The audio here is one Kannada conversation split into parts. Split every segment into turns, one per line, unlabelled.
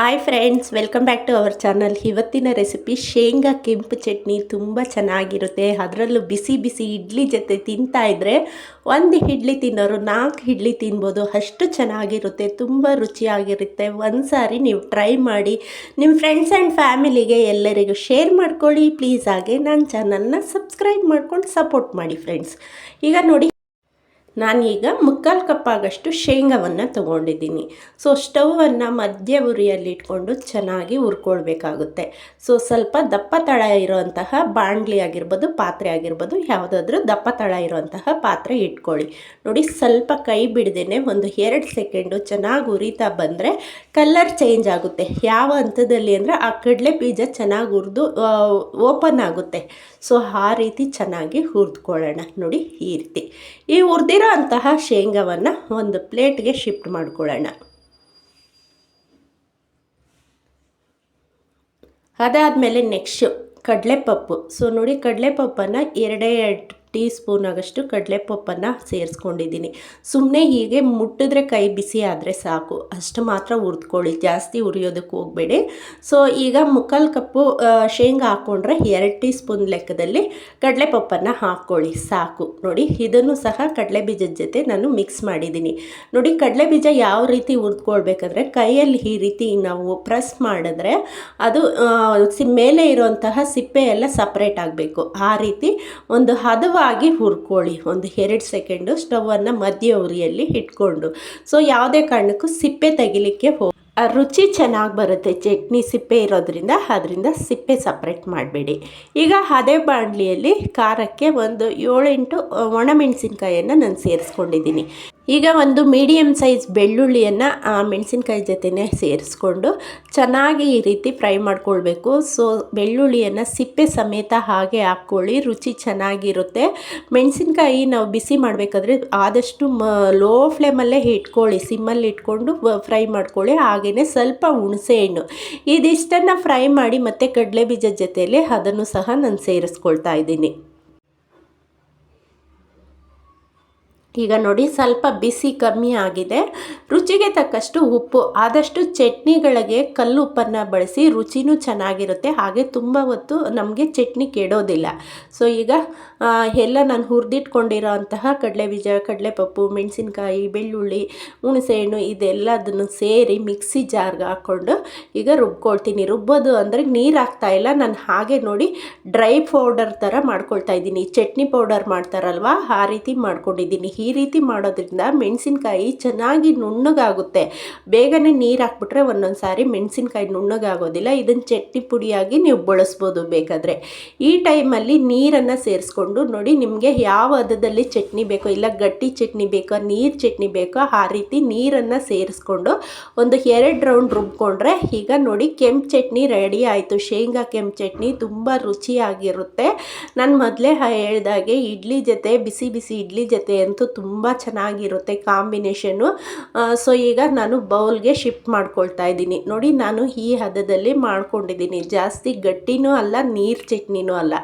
Hi friends welcome back to our channel ಇವತ್ತಿನ ರೆಸಿಪಿ ಶೇಂಗಾ ಕೆಂಪು ಚಟ್ನಿ ತುಂಬ ಚೆನ್ನಾಗಿರುತ್ತೆ. ಅದರಲ್ಲೂ ಬಿಸಿ ಬಿಸಿ ಇಡ್ಲಿ ಜೊತೆ ತಿಂತಾ ಇದ್ದರೆ ಒಂದು ಇಡ್ಲಿ ತಿನ್ನೋರು ನಾಲ್ಕು ಇಡ್ಲಿ ತಿನ್ಬೋದು. ಅಷ್ಟು ಚೆನ್ನಾಗಿರುತ್ತೆ, ತುಂಬ ರುಚಿಯಾಗಿರುತ್ತೆ. ಒಂದು ಸಾರಿ ನೀವು ಟ್ರೈ ಮಾಡಿ ನಿಮ್ಮ ಫ್ರೆಂಡ್ಸ್ ಆ್ಯಂಡ್ ಫ್ಯಾಮಿಲಿಗೆ ಎಲ್ಲರಿಗೂ ಶೇರ್ ಮಾಡ್ಕೊಳ್ಳಿ. ಪ್ಲೀಸ್ ಹಾಗೆ ನನ್ನ ಚಾನಲ್ನ ಸಬ್ಸ್ಕ್ರೈಬ್ ಮಾಡ್ಕೊಂಡು ಸಪೋರ್ಟ್ ಮಾಡಿ ಫ್ರೆಂಡ್ಸ್ ಈಗ ನೋಡಿ ನಾನೀಗ ಮುಕ್ಕಾಲು ಕಪ್ಪಾಗಷ್ಟು ಶೇಂಗಾವನ್ನು ತೊಗೊಂಡಿದ್ದೀನಿ. ಸೊ ಸ್ಟವನ್ನು ಮಧ್ಯ ಉರಿಯಲ್ಲಿ ಇಟ್ಕೊಂಡು ಚೆನ್ನಾಗಿ ಹುರ್ಕೊಳ್ಬೇಕಾಗುತ್ತೆ. ಸೊ ಸ್ವಲ್ಪ ದಪ್ಪ ತಳ ಇರುವಂತಹ ಬಾಣಲಿ ಆಗಿರ್ಬೋದು, ಪಾತ್ರೆ ಆಗಿರ್ಬೋದು, ಯಾವುದಾದ್ರೂ ದಪ್ಪ ತಳ ಇರುವಂತಹ ಪಾತ್ರೆ ಇಟ್ಕೊಳ್ಳಿ. ನೋಡಿ, ಸ್ವಲ್ಪ ಕೈ ಬಿಡ್ದೇನೆ ಒಂದು ಎರಡು ಸೆಕೆಂಡು ಚೆನ್ನಾಗಿ ಉರಿತಾ ಬಂದರೆ ಕಲರ್ ಚೇಂಜ್ ಆಗುತ್ತೆ. ಯಾವ ಹಂತದಲ್ಲಿ ಅಂದರೆ ಆ ಕಡಲೆ ಬೀಜ ಚೆನ್ನಾಗಿ ಹುರಿದು ಓಪನ್ ಆಗುತ್ತೆ. ಸೊ ಆ ರೀತಿ ಚೆನ್ನಾಗಿ ಹುರಿದ್ಕೊಳ್ಳೋಣ. ನೋಡಿ, ಈ ರೀತಿ. ಈ ಹುರಿದಿರೋ ಅಂತಹ ಶೇಂಗಾವನ್ನು ಒಂದು ಪ್ಲೇಟ್ಗೆ ಶಿಫ್ಟ್ ಮಾಡ್ಕೊಳ್ಳೋಣ. ಅದಾದಮೇಲೆ ನೆಕ್ಸ್ಟು ಕಡಲೆಪಪ್ಪು. ಸೊ ನೋಡಿ ಕಡಲೆಪಪ್ಪನ್ನು ಎರಡೇ ಎರಡು ಟೀ ಸ್ಪೂನ್ ಆಗಷ್ಟು ಕಡಲೆಪಪ್ಪನ್ನು ಸೇರಿಸ್ಕೊಂಡಿದ್ದೀನಿ. ಸುಮ್ಮನೆ ಹೀಗೆ ಮುಟ್ಟಿದ್ರೆ ಕೈ ಬಿಸಿ ಆದರೆ ಸಾಕು. ಅಷ್ಟು ಮಾತ್ರ ಹುರಿದ್ಕೊಳ್ಳಿ. ಜಾಸ್ತಿ ಉರಿಯೋದಕ್ಕೆ ಹೋಗಬೇಡಿ. ಸೊ ಈಗ ಮುಕ್ಕಾಲು ಕಪ್ಪು ಶೇಂಗಾ ಹಾಕ್ಕೊಂಡ್ರೆ ಎರಡು ಟೀ ಸ್ಪೂನ್ ಲೆಕ್ಕದಲ್ಲಿ ಕಡಲೆಪಪ್ಪನ್ನು ಹಾಕ್ಕೊಳ್ಳಿ. ಸಾಕು. ನೋಡಿ, ಇದನ್ನು ಸಹ ಕಡಲೆ ಬೀಜದ ಜೊತೆ ನಾನು ಮಿಕ್ಸ್ ಮಾಡಿದ್ದೀನಿ. ನೋಡಿ, ಕಡಲೆ ಬೀಜ ಯಾವ ರೀತಿ ಹುರಿದ್ಕೊಳ್ಬೇಕಂದ್ರೆ ಕೈಯಲ್ಲಿ ಈ ರೀತಿ ನಾವು ಪ್ರೆಸ್ ಮಾಡಿದ್ರೆ ಅದು ಮೇಲೆ ಇರುವಂತಹ ಸಿಪ್ಪೆ ಎಲ್ಲ ಸಪ್ರೇಟ್ ಆಗಬೇಕು. ಆ ರೀತಿ ಒಂದು ಹದವ ಆಗಿ ಹುರ್ಕೊಳ್ಳಿ. ಒಂದು ಎರಡು ಸೆಕೆಂಡು ಸ್ಟವನ್ನು ಮಧ್ಯ ಉರಿಯಲ್ಲಿ ಇಟ್ಕೊಂಡು. ಸೊ ಯಾವುದೇ ಕಾರಣಕ್ಕೂ ಸಿಪ್ಪೆ ತೆಗಿಲಿಕ್ಕೆ ಹೋಗಿ ರುಚಿ ಚೆನ್ನಾಗಿ ಬರುತ್ತೆ. ಚಟ್ನಿ ಸಿಪ್ಪೆ ಇರೋದ್ರಿಂದ ಅದರಿಂದ ಸಿಪ್ಪೆ ಸಪ್ರೇಟ್ ಮಾಡಬೇಡಿ. ಈಗ ಅದೇ ಬಾಣಲಿಯಲ್ಲಿ ಖಾರಕ್ಕೆ ಒಂದು ಏಳೆಂಟು ಒಣಮೆಣಸಿನ್ಕಾಯನ್ನು ನಾನು ಸೇರಿಸ್ಕೊಂಡಿದ್ದೀನಿ. ಈಗ ಒಂದು ಮೀಡಿಯಮ್ ಸೈಜ್ ಬೆಳ್ಳುಳ್ಳಿಯನ್ನು, ಆ, ಮೆಣಸಿನ್ಕಾಯಿ ಜೊತೆನೇ ಸೇರಿಸ್ಕೊಂಡು ಚೆನ್ನಾಗಿ ಈ ರೀತಿ ಫ್ರೈ ಮಾಡ್ಕೊಳ್ಬೇಕು. ಸೊ ಬೆಳ್ಳುಳ್ಳಿಯನ್ನು ಸಿಪ್ಪೆ ಸಮೇತ ಹಾಗೆ ಹಾಕ್ಕೊಳ್ಳಿ, ರುಚಿ ಚೆನ್ನಾಗಿರುತ್ತೆ. ಮೆಣಸಿನ್ಕಾಯಿ ನಾವು ಬಿಸಿ ಮಾಡಬೇಕಾದ್ರೆ ಆದಷ್ಟು ಮ ಲೋ ಫ್ಲೇಮಲ್ಲೇ ಇಟ್ಕೊಳ್ಳಿ, ಸಿಮ್ಮಲ್ಲಿ ಇಟ್ಕೊಂಡು ಫ್ರೈ ಮಾಡ್ಕೊಳ್ಳಿ. ಹಾಗೆಯೇ ಸ್ವಲ್ಪ ಹುಣಸೆ ಹಣ್ಣು. ಇದಿಷ್ಟನ್ನು ಫ್ರೈ ಮಾಡಿ ಮತ್ತು ಕಡಲೆ ಬೀಜದ ಜೊತೆಯಲ್ಲಿ ಅದನ್ನು ಸಹ ನಾನು ಸೇರಿಸ್ಕೊಳ್ತಾ ಇದ್ದೀನಿ. ಈಗ ನೋಡಿ ಸ್ವಲ್ಪ ಬಿಸಿ ಕಮ್ಮಿ ಆಗಿದೆ. ರುಚಿಗೆ ತಕ್ಕಷ್ಟು ಉಪ್ಪು, ಆದಷ್ಟು ಚಟ್ನಿಗಳಿಗೆ ಕಲ್ಲು ಉಪ್ಪನ್ನು ಬಳಸಿ ರುಚಿನೂ ಚೆನ್ನಾಗಿರುತ್ತೆ. ಹಾಗೆ ತುಂಬ ಹೊತ್ತು ನಮಗೆ ಚಟ್ನಿ ಕೆಡೋದಿಲ್ಲ. ಸೊ ಈಗ ಎಲ್ಲ ನಾನು ಹುರಿದಿಟ್ಕೊಂಡಿರೋ ಅಂತಹ ಕಡಲೆ ಕಡಲೆಪಪ್ಪು, ಮೆಣಸಿನ್ಕಾಯಿ, ಬೆಳ್ಳುಳ್ಳಿ, ಹುಣಸೆಹಣ್ಣು ಇದೆಲ್ಲದನ್ನು ಸೇರಿ ಮಿಕ್ಸಿ ಜಾರ್ಗೆ ಹಾಕ್ಕೊಂಡು ಈಗ ರುಬ್ಕೊಳ್ತೀನಿ. ರುಬ್ಬೋದು ಅಂದರೆ ನೀರು ಹಾಕ್ತಾಯಿಲ್ಲ ನಾನು ಹಾಗೆ ನೋಡಿ ಡ್ರೈ ಪೌಡರ್ ಥರ ಮಾಡ್ಕೊಳ್ತಾ ಇದ್ದೀನಿ. ಚಟ್ನಿ ಪೌಡರ್ ಮಾಡ್ತಾರಲ್ವ? ಆ ರೀತಿ ಮಾಡ್ಕೊಂಡಿದ್ದೀನಿ. ಈ ರೀತಿ ಮಾಡೋದ್ರಿಂದ ಮೆಣಸಿನ್ಕಾಯಿ ಚೆನ್ನಾಗಿ ನುಣ್ಣಗಾಗುತ್ತೆ. ಬೇಗನೆ ನೀರು ಹಾಕ್ಬಿಟ್ರೆ ಒಂದೊಂದು ಸಾರಿ ಮೆಣಸಿನ್ಕಾಯಿ ನುಣ್ಣಗಾಗೋದಿಲ್ಲ. ಇದನ್ನು ಚಟ್ನಿ ಪುಡಿಯಾಗಿ ನೀವು ಬಳಸ್ಬೋದು ಬೇಕಾದರೆ. ಈ ಟೈಮಲ್ಲಿ ನೀರನ್ನು ಸೇರಿಸ್ಕೊಂಡು ನೋಡಿ ನಿಮಗೆ ಯಾವ ಹದದಲ್ಲಿ ಚಟ್ನಿ ಬೇಕೋ ಇಲ್ಲ ಗಟ್ಟಿ ಚಟ್ನಿ ಬೇಕೋ, ನೀರು ಚಟ್ನಿ ಬೇಕೋ ಆ ರೀತಿ ನೀರನ್ನು ಸೇರಿಸ್ಕೊಂಡು ಒಂದು ಎರಡು ರೌಂಡ್ ರುಬ್ಕೊಂಡ್ರೆ ಈಗ ನೋಡಿ ಕೆಂಪು ಚಟ್ನಿ ರೆಡಿ ಆಯಿತು. ಶೇಂಗಾ ಕೆಂಪು ಚಟ್ನಿ ತುಂಬ ರುಚಿಯಾಗಿರುತ್ತೆ. ನಾನು ಮೊದಲೇ ಹೇಳ್ದಾಗೆ ಇಡ್ಲಿ ಜೊತೆ, ಬಿಸಿ ಬಿಸಿ ಇಡ್ಲಿ ಜೊತೆ ಅಂತೂ ತುಂಬ ಚೆನ್ನಾಗಿರುತ್ತೆ ಕಾಂಬಿನೇಷನ್ನು. ಸೊ ಈಗ ನಾನು ಬೌಲ್ಗೆ ಶಿಫ್ಟ್ ಮಾಡ್ಕೊಳ್ತಾ ಇದ್ದೀನಿ. ನೋಡಿ, ನಾನು ಈ ಹದದಲ್ಲಿ ಮಾಡ್ಕೊಂಡಿದ್ದೀನಿ. ಜಾಸ್ತಿ ಗಟ್ಟಿನೂ ಅಲ್ಲ, ನೀರು ಚಟ್ನಿನೂ ಅಲ್ಲ.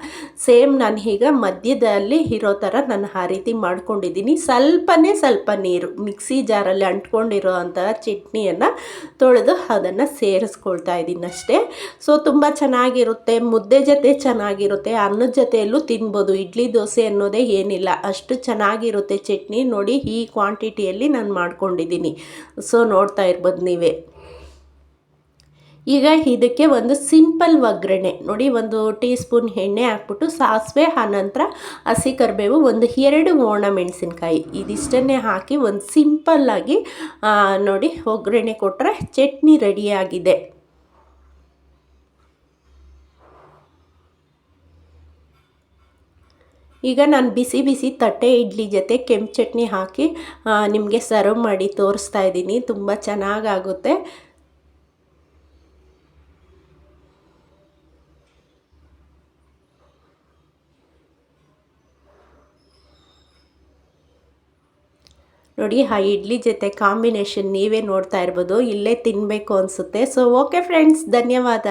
ಸೇಮ್ ನಾನು ಈಗ ಮಧ್ಯದಲ್ಲಿ ಇರೋ ಥರ ನಾನು ಆ ರೀತಿ ಮಾಡ್ಕೊಂಡಿದ್ದೀನಿ. ಸ್ವಲ್ಪನೇ ಸ್ವಲ್ಪ ನೀರು, ಮಿಕ್ಸಿ ಜಾರಲ್ಲಿ ಅಂಟ್ಕೊಂಡಿರೋ ಅಂತಹ ಚಟ್ನಿಯನ್ನು ತೊಳೆದು ಅದನ್ನು ಸೇರಿಸ್ಕೊಳ್ತಾ ಇದ್ದೀನಿ ಅಷ್ಟೇ. ಸೊ ತುಂಬ ಚೆನ್ನಾಗಿರುತ್ತೆ, ಮುದ್ದೆ ಜೊತೆ ಚೆನ್ನಾಗಿರುತ್ತೆ, ಅನ್ನದ ಜೊತೆಯಲ್ಲೂ ತಿನ್ಬೋದು. ಇಡ್ಲಿ ದೋಸೆ ಅನ್ನೋದೇ ಏನಿಲ್ಲ, ಅಷ್ಟು ಚೆನ್ನಾಗಿರುತ್ತೆ ಚಟ್ನಿ ನೋಡಿ ಈ ಕ್ವಾಂಟಿಟಿಯಲ್ಲಿ ನಾನು ಮಾಡ್ಕೊಂಡಿದ್ದೀನಿ. ಸೊ ನೋಡ್ತಾ ಇರ್ಬೋದು ನೀವೇ. ಈಗ ಇದಕ್ಕೆ ಒಂದು ಸಿಂಪಲ್ ಒಗ್ಗರಣೆ. ನೋಡಿ, ಒಂದು ಟೀ ಸ್ಪೂನ್ ಎಣ್ಣೆ ಹಾಕ್ಬಿಟ್ಟು ಸಾಸಿವೆ ಆನಂತರ ಹಸಿ ಕರಿಬೇವು, ಒಂದು ಎರಡು ಒಣ ಮೆಣಸಿನ್ಕಾಯಿ. ಇದಿಷ್ಟನ್ನೇ ಹಾಕಿ ಒಂದು ಸಿಂಪಲ್ಲಾಗಿ ನೋಡಿ ಒಗ್ಗರಣೆ ಕೊಟ್ಟರೆ ಚಟ್ನಿ ರೆಡಿಯಾಗಿದೆ. ಈಗ ನಾನು ಬಿಸಿ ಬಿಸಿ ತಟ್ಟೆ ಇಡ್ಲಿ ಜೊತೆ ಕೆಂಪು ಚಟ್ನಿ ಹಾಕಿ ನಿಮಗೆ ಸರ್ವ್ ಮಾಡಿ ತೋರಿಸ್ತಾ ಇದ್ದೀನಿ. ತುಂಬ ಚೆನ್ನಾಗಾಗುತ್ತೆ. ನೋಡಿ, ಆ ಇಡ್ಲಿ ಜೊತೆ ಕಾಂಬಿನೇಷನ್ ನೀವೇ ನೋಡ್ತಾ ಇರ್ಬೋದು. ಇಲ್ಲೇ ತಿನ್ನಬೇಕು ಅನಿಸುತ್ತೆ. ಸೊ ಓಕೆ ಫ್ರೆಂಡ್ಸ್ ಧನ್ಯವಾದ.